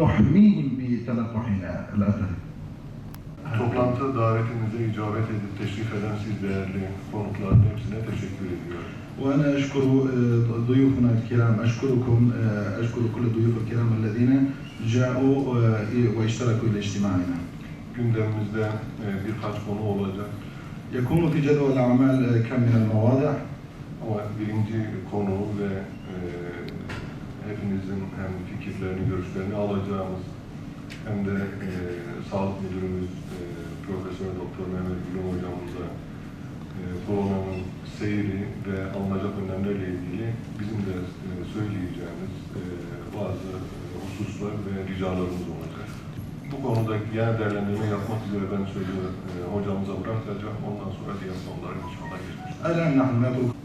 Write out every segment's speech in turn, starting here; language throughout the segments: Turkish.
نحميهم بتلقحنا الأثري Toplantı davetimize icabet edip teşrif eden siz değerli konukların hepsine teşekkür ediyorum. وأنا أشكر آه، ضيوفنا الكرام أشكركم آه، أشكر كل الضيوف الكرام الذين جاءوا واشتركوا إلى اجتماعنا Gündemimizde birkaç konu olacak. يكون في جدول الأعمال آه، كم من المواضع Ama birinci konu ve hepinizin hem fikirlerini, görüşlerini alacağımız hem de e, sağlık müdürümüz e, Profesör Doktor Mehmet Gülüm hocamıza e, koronanın seyri ve alınacak önlemlerle ilgili bizim de e, söyleyeceğimiz e, bazı hususlar ve ricalarımız olacak. Bu konudaki yer değerlendirme yapmak üzere ben sözü e, hocamıza bırakacağım. Ondan sonra diğer konulara inşallah geçmiş. Elen nahmedu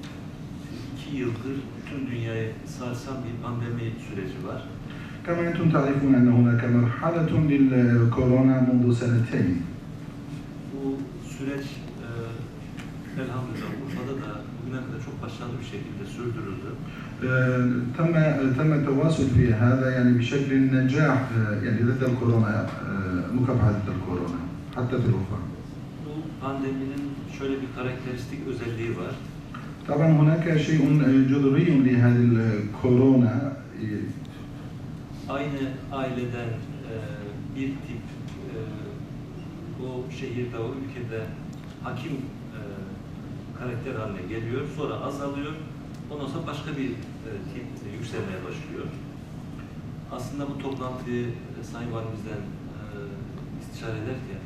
İki yıldır bütün dünyayı sarsan bir pandemi süreci var. كما أنتم تعرفون أن هناك مرحلة للكورونا منذ سنتين Bu süreç e, elhamdülillah Urfa'da da bugüne kadar çok başarılı bir şekilde sürdürüldü. آه، تم تم التواصل في هذا يعني بشكل نجاح آه، يعني ضد الكورونا آه، مكافحة ضد الكورونا حتى في الأوروبا Bu pandeminin şöyle bir karakteristik özelliği var. طبعا هناك شيء آه، جذري لهذه الكورونا Aynı aileden e, bir tip e, o şehirde, o ülkede hakim e, karakter haline geliyor. Sonra azalıyor. Ondan sonra başka bir e, tip yükselmeye başlıyor. Aslında bu toplantıyı e, Sayın Valimizden e, istişare ederken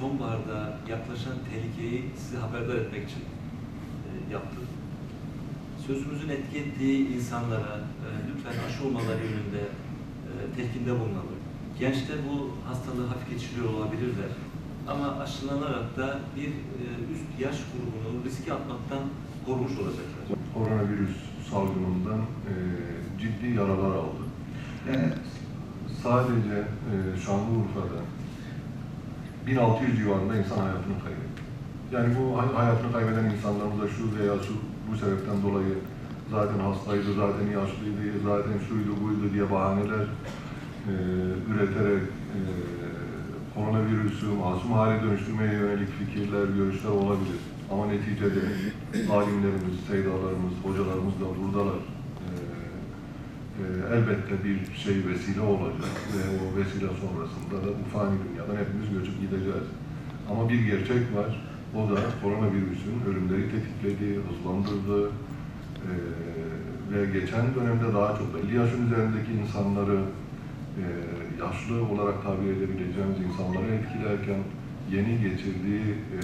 sonbaharda yaklaşan tehlikeyi size haberdar etmek için e, yaptık. Sözümüzün etki ettiği insanlara e, lütfen aşı olmaları yönünde e, telkinde bulunalım. Gençler bu hastalığı hafif geçiriyor olabilirler. Ama aşılanarak da bir e, üst yaş grubunu riske atmaktan korumuş olacaklar. Koronavirüs salgınından e, ciddi yaralar aldı. Yani sadece e, Şanlıurfa'da 1600 civarında insan hayatını kaybetti. Yani bu hay- hayatını kaybeden insanlarımız da şu veya şu bu sebepten dolayı zaten hastaydı, zaten yaşlıydı, zaten şuydu buydu diye bahaneler e, üreterek e, koronavirüsü masum hale dönüştürmeye yönelik fikirler, görüşler olabilir. Ama neticede alimlerimiz, seydalarımız, hocalarımız da buradalar. E, e, elbette bir şey vesile olacak ve o vesile sonrasında da bu fani dünyadan hepimiz göçüp gideceğiz. Ama bir gerçek var, o da koronavirüsün ölümleri tetikledi, hızlandırdı e, ve geçen dönemde daha çok 50 yaşın üzerindeki insanları e, yaşlı olarak tabir edebileceğimiz insanları etkilerken yeni geçirdiği e,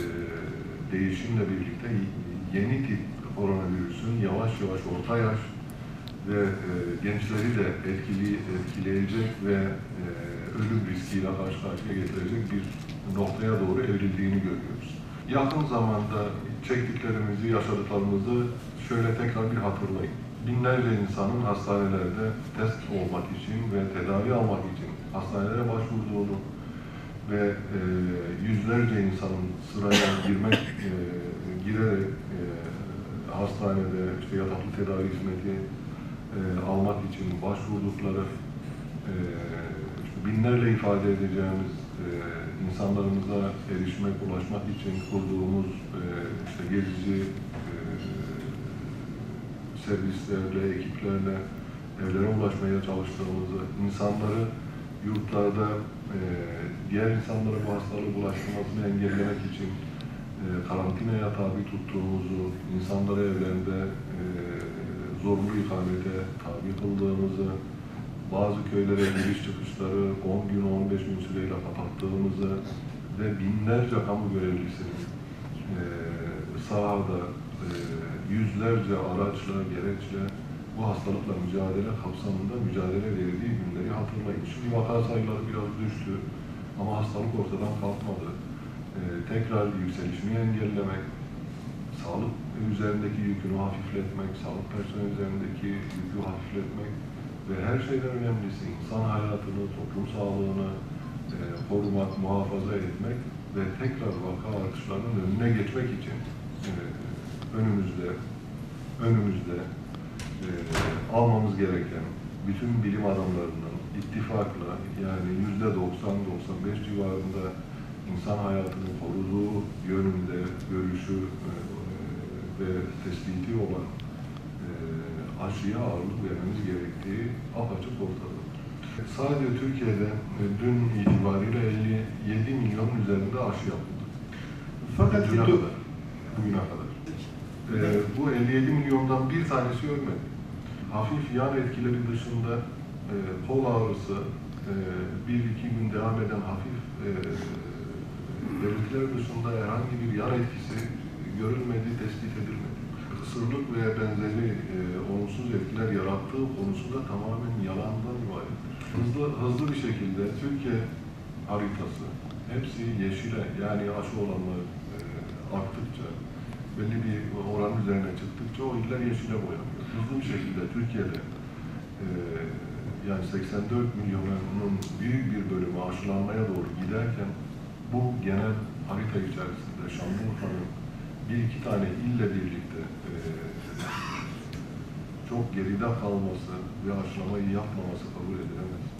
değişimle birlikte yeni tip koronavirüsün yavaş yavaş orta yaş ve e, gençleri de etkili, etkileyecek ve e, ölüm riskiyle karşı karşıya getirecek bir noktaya doğru evrildiğini görüyoruz. Yakın zamanda çektiklerimizi, yaşadıklarımızı şöyle tekrar bir hatırlayın. Binlerce insanın hastanelerde test olmak için ve tedavi almak için hastanelere başvurduğunu ve e, yüzlerce insanın sıraya girmek, e, girerek e, hastanede işte yataklı tedavi hizmeti e, almak için başvurdukları e, binlerle ifade edeceğimiz e, insanlarımıza erişmek, ulaşmak için kurduğumuz e, işte gezici e, servislerle, ekiplerle evlere ulaşmaya çalıştığımızı, insanları yurtlarda e, diğer insanlara bu hastalığı bulaştırmasını engellemek için e, karantinaya tabi tuttuğumuzu, insanları evlerinde e, zorunlu ikamete tabi kıldığımızı, bazı köylere giriş çıkışları 10 gün, 15 gün süreyle kapattığımızı ve binlerce kamu görevlisinin e, sahada e, yüzlerce araçla, gereçle bu hastalıkla mücadele kapsamında mücadele verdiği günleri hatırlayın. Şimdi vaka sayıları biraz düştü ama hastalık ortadan kalkmadı. E, tekrar yükselişini engellemek, sağlık üzerindeki yükünü hafifletmek, sağlık personeli üzerindeki yükü hafifletmek ve her şeyden önemlisi insan hayatını, toplum sağlığını e, korumak, muhafaza etmek ve tekrar vaka artışlarının önüne geçmek için e, önümüzde önümüzde e, almamız gereken bütün bilim adamlarının, ittifakla yani yüzde 90-95 civarında insan hayatını koruduğu yönünde görüşü e, ve tespiti olan e, aşıya ağırlık vermemiz gerektiği apaçık ortada. Sadece Türkiye'de e, dün itibariyle 57 milyon üzerinde aşı yapıldı. Fakat Düne bu- kadar. Bugüne kadar. Ee, bu 57 milyondan bir tanesi ölmedi. Hafif yan etkileri dışında e, kol ağrısı, e, bir iki gün devam eden hafif e, belirtiler dışında herhangi bir yan etkisi görülmedi, tespit edilmedi. Isırlık ve benzeri e, olumsuz etkiler yarattığı konusunda tamamen yalandan ibaret. Hızlı, hızlı bir şekilde Türkiye haritası hepsi yeşile yani aşı olanlar e, arttıkça belli bir oran üzerine çıktıkça o iller yeşile boyanıyor. Hızlı bir şekilde Türkiye'de e, yani 84 milyonun büyük bir bölümü aşılanmaya doğru giderken bu genel harita içerisinde Şanlıurfa'nın bir iki tane ille birlikte e, çok geride kalması ve aşılamayı yapmaması kabul edilemez.